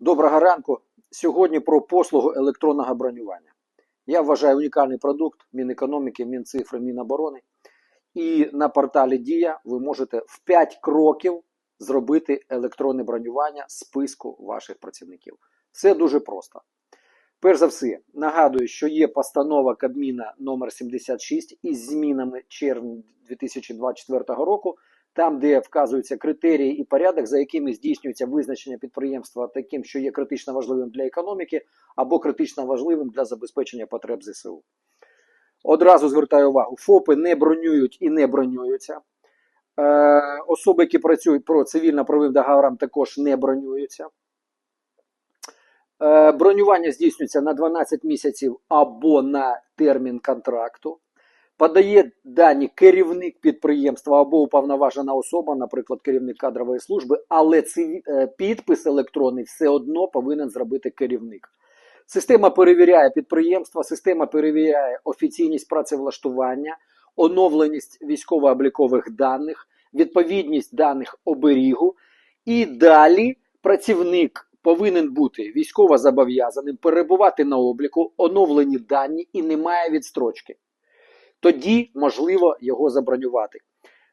Доброго ранку. Сьогодні про послугу електронного бронювання. Я вважаю унікальний продукт Мінекономіки, Мінцифри, Міноборони. І на порталі Дія ви можете в 5 кроків зробити електронне бронювання списку ваших працівників. Все дуже просто. Перш за все, нагадую, що є постанова Кабміна номер 76 із змінами червня 2024 року, там, де вказуються критерії і порядок, за якими здійснюється визначення підприємства таким, що є критично важливим для економіки, або критично важливим для забезпечення потреб ЗСУ. Одразу звертаю увагу: ФОПи не бронюють і не бронюються. Е, особи, які працюють про цивільно-правовим договорам, також не бронюються. Е, бронювання здійснюється на 12 місяців або на термін контракту. Подає дані керівник підприємства або уповноважена особа, наприклад, керівник кадрової служби, але е, підпис електронний все одно повинен зробити керівник. Система перевіряє підприємства, система перевіряє офіційність працевлаштування, оновленість військово-облікових даних, відповідність даних оберігу. І далі працівник повинен бути військово зобов'язаним, перебувати на обліку, оновлені дані і немає відстрочки. Тоді можливо його забронювати.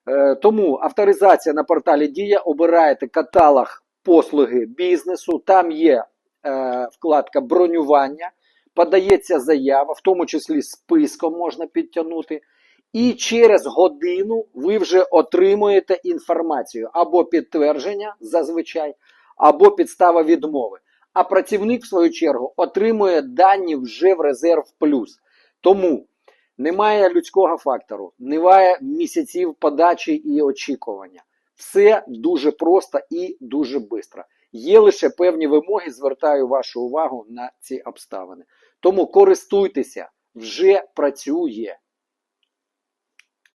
Е, тому авторизація на порталі Дія обираєте каталог послуги бізнесу. Там є е, вкладка бронювання, подається заява, в тому числі списком можна підтягнути. І через годину ви вже отримуєте інформацію або підтвердження зазвичай, або підстава відмови. А працівник, в свою чергу, отримує дані вже в резерв плюс. Тому немає людського фактору, немає місяців подачі і очікування. Все дуже просто і дуже швидко. Є лише певні вимоги, звертаю вашу увагу на ці обставини. Тому користуйтеся, вже працює.